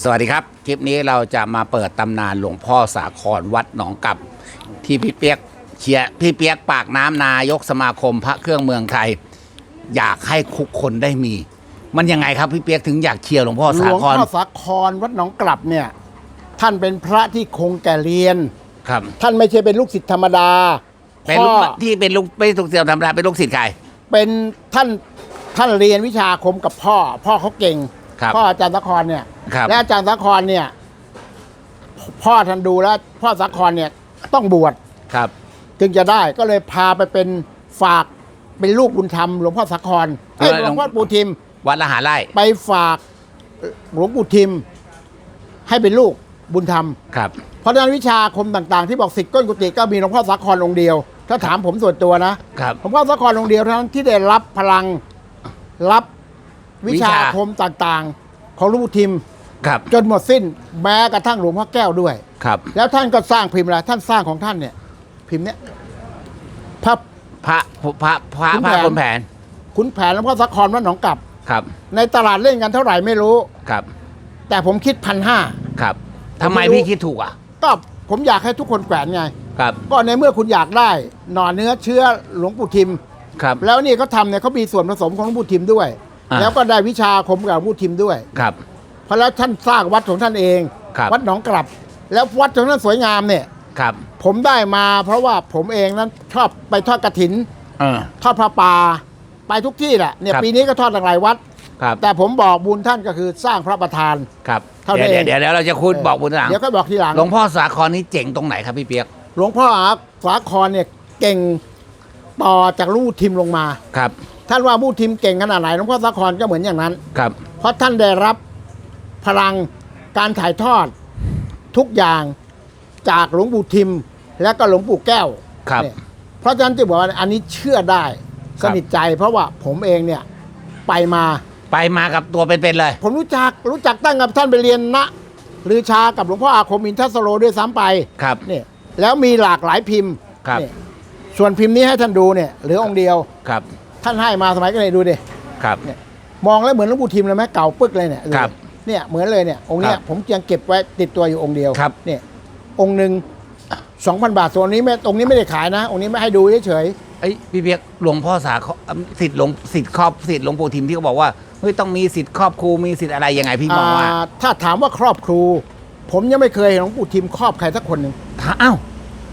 สวัสดีครับ คลิปนี้เราจะมาเปิดตำนานหลวงพ่อสาครวัดหนองกับ ที่พี่เปียกเชียร์พี่เปียกปากน้ำนายกสมาคมพระเครื่องเมืองไทย อยากให้คุกคนได้มี มันยังไงครับพี่เปียกถึงอยากเชียร์หลวงพ่อหลสาวงครพ่อสาครวัดหนองกลับเนี่ย ท่านเป็นพระที่คงแก่เรียน ครับ ท่านไม่ใช่เป็นลูกศิษย์ธรรมดาเป็นพ่ลูอกที่เป็นลูกไม่ถูกเสียธรรมดาเป็นลูกศิษย์ใครเป็นท่านท่านเรียนวิชาอาคมกับพ่อ พ่อเขาเก่งครับ พ่ออาจารย์สาครเนี่ยครับและอาจารย์สาครเนี่ย พ่อท่านดูแล้ว พ่อสาครเนี่ยต้องบวชครับ จึงจะได้ก็เลยพาไปเป็นฝากเป็นลูกบุญธรรมหลวงพ่อสาครเอ้ยเออหลวงพ่อปู่ทิม วัดละหาไร่ไปฝากหลวงปู่ทิม ให้เป็นลูกบุญธรรมครับเพราะฉะนั้นวิชาอาคมต่างๆ ที่บอกสิทธิ์ก้นกุฏิก็มีหลวงพ่อสาครองค์เดียว ถ้าถามผมส่วนตัวนะครับหลวงพ่อสาครองค์เดียวเท่านั้นที่ได้รับพลังรับ วิชาวิชาอาคมต่างๆ ของหลวงปู่ทิม ครับ จนหมดสิ้นแม้กระทั่งหลวงพ่อแก้วด้วย ครับ แล้วท่านก็สร้างพิมพ์อะไรท่านสร้างของท่านเนี่ย พิมพ์เนี้ยพระ พระพระพระขุนพระแผนคนแผน ขุนแผนหลวงพ่อสาครวัดหนองกลับ ครับ ในตลาดเล่นกันเท่าไหร่ไม่รู้ ครับ แต่ผมคิดพันห้า ครับทำไมผมไม่รู้ พี่คิดถูกอะ ก็ผมอยากให้ทุกคนแขวนไง ครับ ก็ในเมื่อคุณอยากได้ หน่อเนื้อเชื้อหลวงปู่ทิม ครับ แล้วนี่เขาทำเนี่ยเขามีส่วนผสมของหลวงปู่ทิมด้วย อ่า แล้วก็ได้วิชาอาคมกับหลวงปู่ทิมด้วย ครับ เพราะแล้วท่านสร้างวัดของท่านเอง ครับ วัดหนองกลับ แล้ววัดของท่านสวยงามเนี่ย ครับผมได้มาเพราะว่าผมเองนั้นชอบไปทอดกระถิน เออ ทอดพระป่าไปทุกที่แหละเนี่ยครับ ปีนี้ก็ทอดหลายวัด ครับแต่ผมบอกบุญท่านก็คือสร้างพระประธาน ครับเท่านั้เดี๋ยวนเองเดี๋ยวเดี๋ยวเราจะคุยบอกบุญหลังเดี๋ยวก็บอกทีหลังหลวงพ่อสาครนี้เจ๋งตรงไหนครับพี่เปียกหลวงพ่ออาสาครเนี่ยเก่งต่อจากหลวงปู่ทิมลงมา ครับ ท่านว่าหลวงปู่ทิมเก่งขนาดไหนหลวงพ่อสาครก็เหมือนอย่างนั้น ครับ เพราะท่านได้รับพลังการถ่ายทอดทุกอย่างจากหลวงปู่ทิม และก็หลวงปู่แก้วครับเนี่ยเพราะฉะนั้นจึงบอกว่าอันนี้เชื่อได้ครัสบนิทใจ เพราะว่าผมเองเนี่ยไปมา ไปมากับตัวเป็นๆเลย ผมรู้จักรู้จักตั้งกับท่านไปเรียนนะหรือชากับหลวงพ่ออาคมอินทสโรด้วยซ้ำไปครับ เนี่ยแล้วมีหลากหลายพิมพ์ครับ เนี่ยส่วนพิมพ์นี้ให้ท่านดูเนี่ยเหลือองค์เดียว ครับ ท่านให้มาสมัยก็เลยดูดิครับมองแล้วเหมือนหลวงปู่ทิมเลยไหมเก่าปึ๊กเลยเนี่ยดูดิครับเนี่ยเหมือนเลยเนี่ยองค์เนี้คยรับผมยังเก็บไว้ติดตัวอยู่องค์เดียวครับ เนี่ยองค์หนึ่งสองพันบาทส่วนนี้ไม่องค์นี้ไม่ได้ขายนะ องค์นี้ไม่ให้ดูเฉยไอ้ยพี่เปียกหลวงพ่อสาครสิทธิ์หลวงสิทธิ์ครอบสิทธิ์หลวงปู่ทิมที่เขาบอกว่าเฮ้ยต้องมีสิทธิ์ครอบครูมีสิทธิ์อะไรยังไงพี่ๆมองว่าอ่าถ้าถามว่าครอบครู ผมยังไม่เคยเห็นหลวงปู่ทิมครอบใครสักคนหนึ่ง ถ้าอ้าว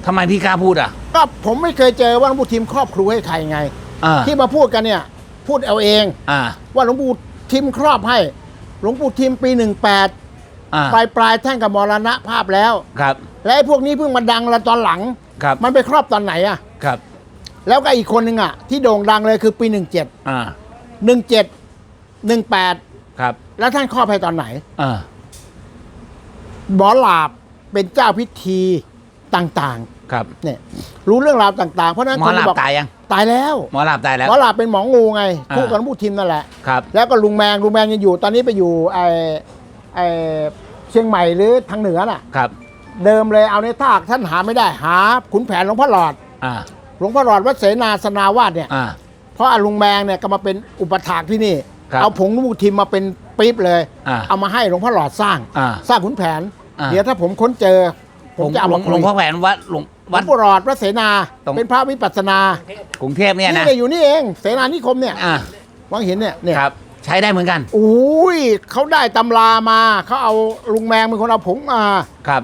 ทำไมพี่กล้าพูดอะ ก็ผมไม่เคยเจอว่าหลวงปู่ทิมครอบครูให้ใครไง อ่า ที่มาพูดกันเนี่ยพูดเอาเอง อ่า ว่าหลวงปู่ทิมครอบให้ หลวงปู่ทิมปีหนึ่งแปดอ่า ปลายปลายๆท่านกับมรณะภาพแล้ว ครับ และไอ้พวกนี้เพิ่งมาดังละตอนหลัง ครับ มันไปครอบตอนไหนอะครับ แล้วก็อีกคนหนึ่งอะที่โด่งดังเลยคือปี17อ่า17 18ครับ แล้วท่านครอบให้ตอนไหน อ่า หมอหลาบเป็นเจ้าพิธีต่าง ครับๆเนี่ยรู้เรื่องราวต่างๆ เพราะฉะนั้นหมอคนหลัที่บบอกตายยัง ตายแล้ว หมอหลับตายแล้ว หมอหลาบเป็นหมองูไงอ่า คู่กับหลวงปู่ทิมนั่นแหละ ครับ แล้วก็ลุงแมงลุงแมงยังอยู่ตอนนี้ไปอยู่ไอไอเชียงใหม่หรือทางเหนือน่ะ ครับ เดิมเลยเอาในทากท่านหาไม่ได้หาขุนแผนหลวงพ่อหลอดอ่า หลวงพ่อหลอดวัดเสนาสนาวาสเนี่ย อ่า เพราะอาลุงแมงเนี่ยก็มาเป็นอุปถากที่นี่ ครับเอาผงหลวงปู่ทิมมาเป็นปี๊บเลย อ่าเอามาให้หลวงพ่อหลอดสร้าง อ่าสร้างขุนแผน อ่า เดี๋ยวถ้าผมค้นเจอ ผมจะเอาหลวมางคุหลวยงหลพ่อแผนวัดหลวง ววัดงพ่อหลอดวัดเสนา ตรง เป็นพระวิปัสสนากรุงเทพเนี่ยนะนี่อยู่นี่เอง เสนานิคมเนี่ยอ่าวังห็นเนี่ยเนี่ยครับ ใช้ได้เหมือนกันอุ้ยเขาได้ตำรามาเขาเอาลุงแมงเป็นคนเอาผงมาครับ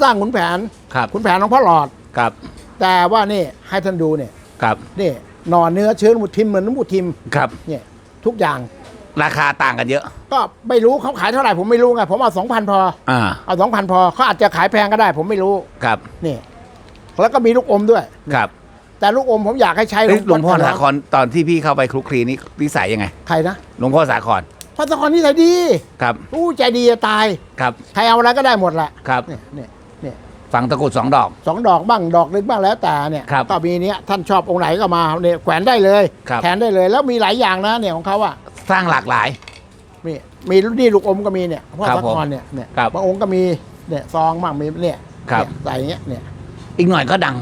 สร้างขุนแผนครับขุนแผนหลวงพ่อหลอด ครับแต่ว่านี่ให้ท่านดูเนี่ยครับนี่หน่อเนื้อเชื้อหลวงปู่ทิมเหมือนหมูทิมครับ เนี่ยทุกอย่างราคาต่างกันเยอะ ก็ไม่รู้เขาขายเท่าไหร่ผมไม่รู้ไงผมเอาสองพันพออ่าเอาสองพันพอเขาอาจจะขายแพงก็ได้ ผมไม่รู้ครับ นี่ แล้วก็มีลูกอมด้วย ครับแต่ลูกอมผมอยากให้ใช้เอ้ยหลวงพ่อวัดสาครตอนที่พี่เข้าไปคลุกคลีนี่นิสัยยังไงใครนะหลวงพ่อสาครพระสกรนี่ใจดีครับอู้ใจดีจะตาย ครับใครเอาอะไรก็ได้หมดแหละครับเนี่ยเนี่ยเนี่ยฝังตะกรุดสองดอก สองดอกบ้างดอกนึงบ้างแล้วแต่เนี่ยครับก็มีเนี้ยท่านชอบองค์ไหนก็มาเนี่ยแขวนได้เลยครับ แขวนได้เลยแล้วมีหลายอย่างนะเนี่ยของเขาอะสร้างหลากหลายมีมีนี่ลูกอมก็มีเนี่ยพ่อครับสกผมรเนี่ยเนี่ยครับบางองค์ก็มีเนี่ยซองบ้างมีเนี่ยครับ เนี่ยใส่อย่างเงี้ยเนี่ย อีกหน่อยก็ดัง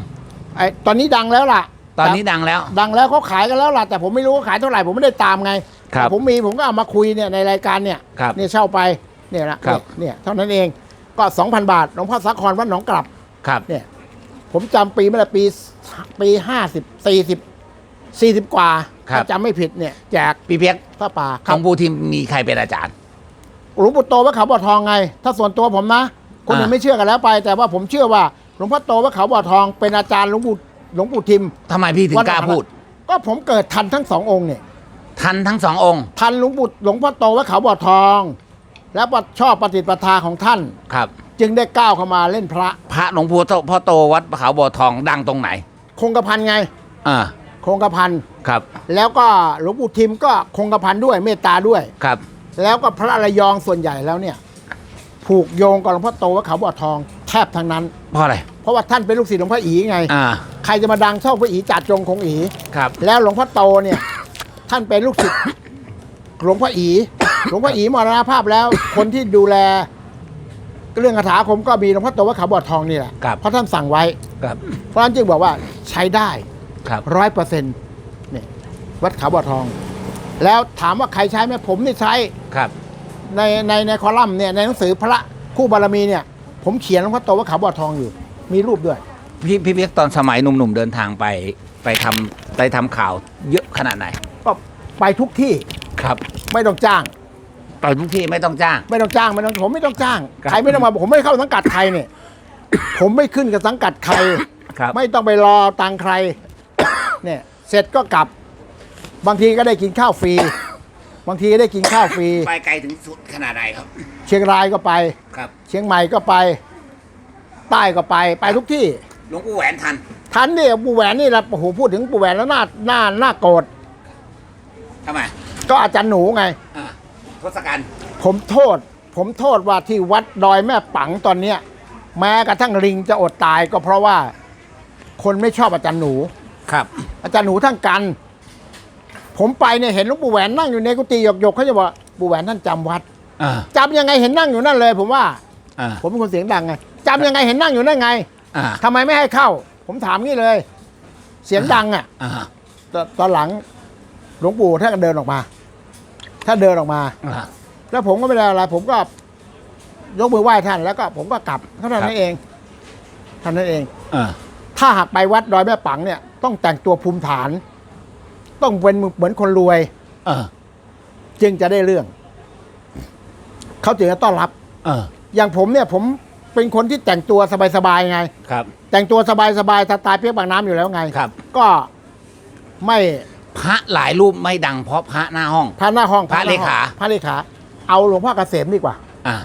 ไอ้ตอนนี้ดังแล้วล่ะตอนนี้ดังแล้ว ดังแล้วเขาขายกันแล้วล่ะ แต่ผมไม่รู้ว่าขายเท่าไหร่ผมไม่ได้ตามไงครับแต่ผมมีผมก็เอามาคุยเนี่ยในรายการเนี่ยครับเนี่ยเช่าไปเนี่ยนะครับ เนี่ยเนี่ยเท่านั้นเองก็สองพันบาทหลวงพ่อสาครวัดหนองกลับครับ เนี่ยผมจำปีไม่ได้ปีปีห้าสิบสี่สิบสี่สิบกว่าครับ ถ้าจำไม่ผิดเนี่ยแจกพี่เปียกผ้าป่าหลวงปู่ทิมมีใครเป็นอาจารย์ หลวงปู่โตวัดเขาบ่อทองไง ถ้าส่วนตัวผมนะ คนอื่นอ่า ไม่เชื่อกันแล้วไป แต่ว่าผมเชื่อว่า หลวงพ่อโตวัดเขาบ่อทองเป็นอาจารย์หลวงปู่หลวงปู่ทิม ทำไมพี่ถึงกล้าพูด ก็ผมเกิดทันทั้งสององค์เนี่ย ทันทั้งสององค์ทันหลวงปู่หลวงพ่อโตวัดเขาบ่อทอง และชอบปฏิปทาของท่าน ครับ จึงได้ก้าวเข้ามาเล่นพระ พระหลวงปู่โตพ่อโตวัดเขาบ่อทองดังตรงไหน คงกระพันไง อ่าคงกระพันครับแล้วก็หลวงปู่ทิมก็คงกระพันด้วยเมตตาด้วย ครับ แล้วก็พระระยองส่วนใหญ่แล้วเนี่ย ผูกโยงกับหลวงพ่อโตวัดเขาบ่อทองแทบทั้งนั้น เพราะอะไร เพราะว่าท่านเป็นลูกศิษย์หลวงพ่ออีไง อ่าใครจะมาดังเท่าพระอีจัดจงคงอี ครับ แล้วหลวงพ่อโตเนี่ย ท่านเป็นลูกศิษย์หลวงพ่ออี หลวงพ่ออีมรณภาพแล้ว คนที่ดูแล เรื่องคาถาอาคมก็มีหลวงพ่อโตวัดเขาบ่อทองนี่แหละครับ เพราะท่านสั่งไว้ ครับเพราะฉะนั้นจึงบอกว่าใช้ได้ครับ ร้อยเปอร์เซ็นต์เนี่ยวัดเขาบ่อทอง แล้วถามว่าใครใช้ไหมผมนี่ใช้ ครับ ในในในคอลัมน์เนี่ยในหนังสือพระคู่บารมีเนี่ย ผมเขียนหลวงพ่อโตวัดเขาบ่อทองอยู่ มีรูปด้วย พี่พี่เปียกตอนสมัยหนุ่มๆเดินทางไปไปทำไปทำข่าวเยอะขนาดไหน ก็ไปทุกที่ครับไม่ต้องจ้าง ไปทุกที่ไม่ต้องจ้าง ไม่ต้องจ้างไม่ต้องผมไม่ต้องจ้างครับใครไม่ต้องมาผมไม่เข้าสังกัดใครเนี่ย ผมไม่ขึ้นกับสังกัดใคร ครับ ไม่ต้องไปรอตังค์ใคร เนี่ย เสร็จก็กลับ บางทีก็ได้กินข้าวฟรีบางทีก็ได้กินข้าวฟรีไปไกลถึงสุดขนาดไหนครับเชียงรายก็ไป ครับ เชียงใหม่ก็ไป ใต้ก็ไปไปทุกที่หลวงปู่แหวนทันทันเนี่ยปู่แหวนนี่แหละโอ้โหพูดถึงปู่แหวนแล้วหน้าหน้าหน้าโกรธทำไมก็อาจารย์หนูไง อ่าทศกัณฐ์ผมโทษ ผมโทษว่าที่วัดดอยแม่ปังตอนเนี้ย แม้กระทั่งลิงจะอดตายก็เพราะว่า คนไม่ชอบอาจารย์หนู ครับ อาจารย์หนูทั้งกัน ผมไปเนี่ยเห็นหลวงปู่แหวนนั่งอยู่ในกุฏิหยกๆเขาจะบอกปู่แหวนท่านจำวัดอ่าจำยังไงเห็นนั่งอยู่นั่นเลย ผมว่า อ่าผมเป็นคนเสียงดังไง จำยังไงเห็นนั่งอยู่นั่นไงอ่าทำไมไม่ให้เข้า ผมถามงี้เลย เสียงดังอะอ่าตตอนหลังหลวงปู่ท่านก็เดินออกมา ถ้าเดินออกมาอ่าแล้วผมก็ไม่ได้อะไร ผมก็ยกมือไหว้ท่านแล้วก็ผมก็กลับเท่านั้นครับเองเท่านั้นเองอ่าถ้าหากไปวัดดอยแม่ปังเนี่ย ต้องแต่งตัวภูมิฐาน ต้องเป็นเหมือนคนรวยอ่าจึงจะได้เรื่อง เขาจึงจะต้อนรับอ่าอย่างผมเนี่ยผม เป็นคนที่แต่งตัวสบายๆไง ครับ แต่งตัวสบายๆสไตล์เปียกบางน้ำอยู่แล้วไงครับ ก็ไม่พระหลายรูปไม่ดังเพราะพระหน้าห้อง พระหน้าห้องพระหน้าห้องเลขา พระเลขา เอาหลวงพ่อเกษมดีกว่า อ่า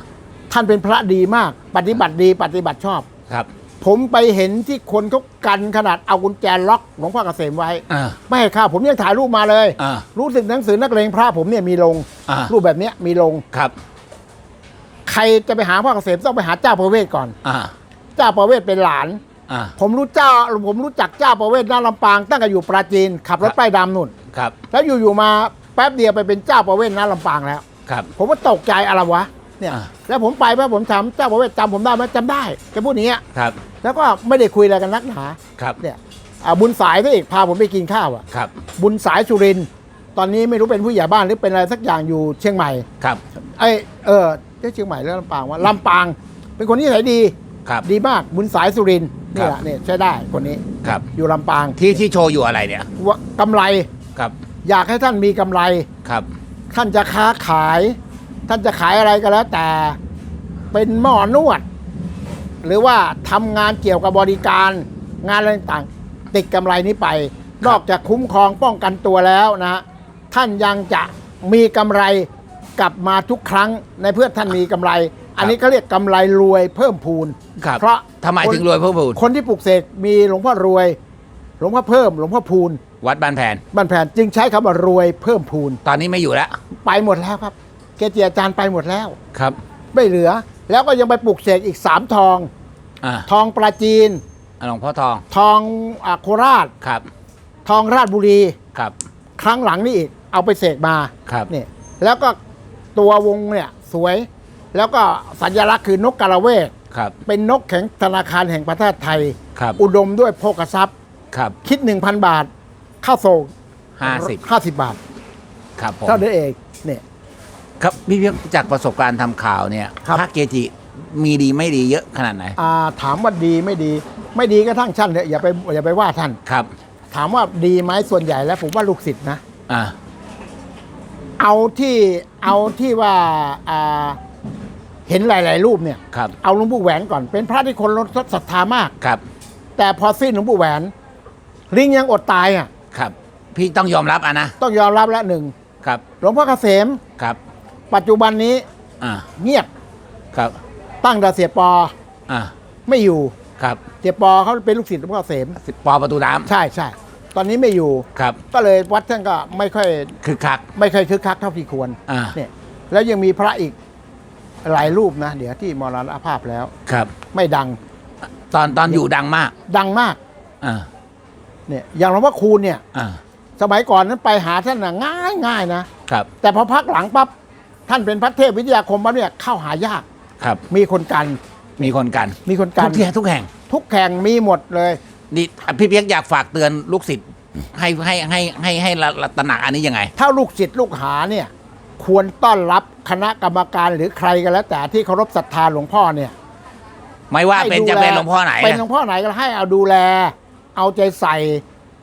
ท่านเป็นพระดีมาก ปฏิบัติดีปฏิบัติชอบ ครับ ผมไปเห็นที่คนเขากันขนาดเอากุญแจล็อกหลวงพ่อเกษมไว้ อ่า ไม่ให้เข้าผมยังถ่ายรูปมาเลย อ่า รู้สึกหนังสือนักเลงพระผมเนี่ยมีลง อ่ารูปแบบเนี้ยมีลง ครับใค รจะไปหาพ่อเกษมต้องไปหาเจ้าประเวศก่อน อ่าเจ้าประเวศเป็นหลาน อ่าผมรู้เจ้าผมรู้จักเจ้าประเวศหน้าลำปางตั้งแต่อยู่ปราจีนขับรถป้ายดำนุ่น ครับแล้วอยู่ๆมาแป๊บเดียวไปเป็นเจ้าประเวศหน้าลำปางแล้ว ครับ ผมก็ตกใจอะไรวะเนี่ย อ่า แล้วผมไปเพื่อผมถามเจ้าประเวศจำผมได้ไหมจำได้แกพูดอย่างเงี้ยครับแล้วก็ไม่ได้คุยอะไรกันนักหนาครับเนี่ยอ่าบุญสายซะอีกพาผมไปกินข้าวอะ ครับบุญสายสุรินทร์ตอนนี้ไม่รู้เป็นผู้ใหญ่บ้านหรือเป็นอะไรสักอย่างอยู่เชียงใหม่ครับไอยเออ เจ๊เชียงใหม่แล้วลำปางว่าลำปาง เป็นคนที่ไหนดี ครับ ดีมากบุญสายสุรินทร์นี่ครัแหบละเนี่ยใช้ได้คนนี้ครับ อยู่ลำปางที่ที่โชว์อยู่อะไรเนี่ย ว่ากำไรครับ อยากให้ท่านมีกำไร ครับ ท่านจะค้าขาย ท่านจะขายอะไรก็แล้ว แต่เป็นหมอนวด หรือว่าทำงานเกี่ยวกับบริการงานอะไรต่างๆติดกำไรนี้ไป นอกจากคุ้มครองป้องกันตัวแล้วนะท่านยังจะมีกำไร กลับมาทุกครั้งในเพื่อท่านมีกำไร อันนี้เขาเรียกกำไรรวยเพิ่มพูน ครับเพราะทำไมถึงรวยเพิ่มพูน คนที่ปลูกเสกมีหลวงพ่อรวย หลวงพ่อเพิ่ม หลวงพ่อพูนวัดบ้านแผน บ้านแผนจึงใช้คำว่ารวยเพิ่มพูน ตอนนี้ไม่อยู่แล้วไปหมดแล้วครับ เกจิอาจารย์ไปหมดแล้ว ครับไม่เหลือ แล้วก็ยังไปปลูกเสกอีกสามทอง อ่าทองปราจีน หลวงพ่อทองทองอาโคราช ครับทองราชบุรี ครับครั้งหลังนี่อีกเอาไปเสกมาครับ เนี่ยแล้วก็ ตัววงเนี่ยสวย แล้วก็สัญลักษณ์คือนกกาละเวกครับ เป็นเป็นนกแข็งธนาคารแห่งประเทศไทย ครับ อุดมด้วยโภคทรัพย์ ครับคิด 1,000 บาทค่าส่งห้าสิบห้าสิบบาท ครับผมเท่านั้นเองเนี่ย ครับพี่เพียกจากประสบการณ์ทำข่าวเนี่ยครับ พระเกจิมีดีไม่ดีเยอะขนาดไหน อ่าถามว่าดีไม่ดี ไม่ดีก็ทั้งท่านเถอะอย่าไปอย่าไปว่าท่าน ครับ ถามว่าดีไหมส่วนใหญ่แล้วผมว่าลูกศิษย์นะ อ่า เอาที่เอาที่ว่าอ่าเห็นหลาย ๆ รูปเนี่ย ครับเอาหลวงปู่แหวนก่อน เป็นพระที่คนศรัทธามาก ครับแต่พอสิ้นหลวงปู่แหวน ลิงยังอดตายอะครับ พี่ต้องยอมรับอะนะต้องยอมรับแล้วหนึ่งครับหลวงพ่อเกษมครับปัจจุบันนี้อ่าเงียบครับตั้งแต่เสียปออ่าไม่อยู่ครับเสียปอเขาเป็นลูกศิษย์หลวงพ่อเกษมปอประตูน้ำใช่ใช่ ตอนนี้ไม่อยู่ ครับก็เลยวัดท่านก็ไม่ค่อยคือคัก ไม่เคยคึกคักเท่าที่ควรอ่า เนี่ยแล้วยังมีพระอีกหลายรูปนะ เดี๋ยวที่มรณภาพแล้ว ครับ ไม่ดังตอนตอนอยู่ดังมากดังมากอ่าเนี่ยอย่างหลวงพ่อคูณเนี่ย อ่าสมัยก่อนนั้นไปหาท่านน่ะง่ายง่ายนะ ครับแต่พอพักหลังปั๊บท่านเป็นพระเทพวิทยาคมปั๊บเนี่ยเข้าหายากครับ มีคนกันมีคนกันมีคนกัทุนกที่ทุกแห่งทุกแข่งมีหมดเลย นี่พี่เปียกอยากฝากเตือนลูกศิษย์ให้ให้ให้ให้ให้ละละตระหนักอันนี้ยังไง ถ้าลูกศิษย์ลูกหาเนี่ย ควรต้อนรับคณะกรรมการหรือใครก็แล้ว แต่ที่เคารพศรัทธาหลวงพ่อเนี่ย ไม่ว่าเป็นให้จะดูแเป็นหลวงพ่อไหนเป็นหลนะวงพ่อไหนก็ให้เอาดูแล เอาใจใส่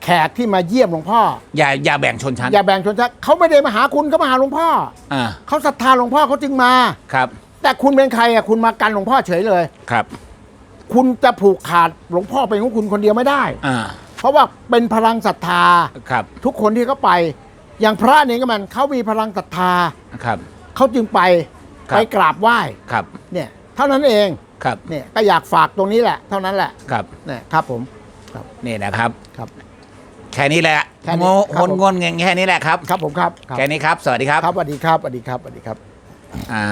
แขกที่มาเยี่ยมหลวงพ่อ อย่าอย่าแบ่งชนชั้น อย่าแบ่งชนชั้นเขาไม่ได้มาหาคุณเขามาหาหลวงพ่ออ่าเขาศรัทธาหลวงพ่อเขาจึงมาครับ แต่คุณเป็นใครอะคุณมากันหลวงพ่อเฉยเลยครับ คุณจะผูกขาดหลวงพ่อเป็นของคุณคนเดียวไม่ได้ อ่าเพราะว่าเป็นพลังศรัทธา ครับทุกคนที่เขาไป อย่างพระเนี่ยก็มันเขามีพลังศรัทธาครับ เขาจึงไปครับ ไปกราบไหว้ครับเนี่ยเท่านั้นเองครับเนี่ยก็อยากฝากตรงนี้แหละ เท่านั้นแหละครับเนี่ยครับผมนี่นะครับ ครับ แค่นี้แหละแค่นี้โงครับงนผม งนเงงแค่นี้แหละครับ ครับผมครับครับแค่นี้ครับ สวัสดีครับครับสวัสดีครับสวัสดีครับสวัสดีครับ อ่า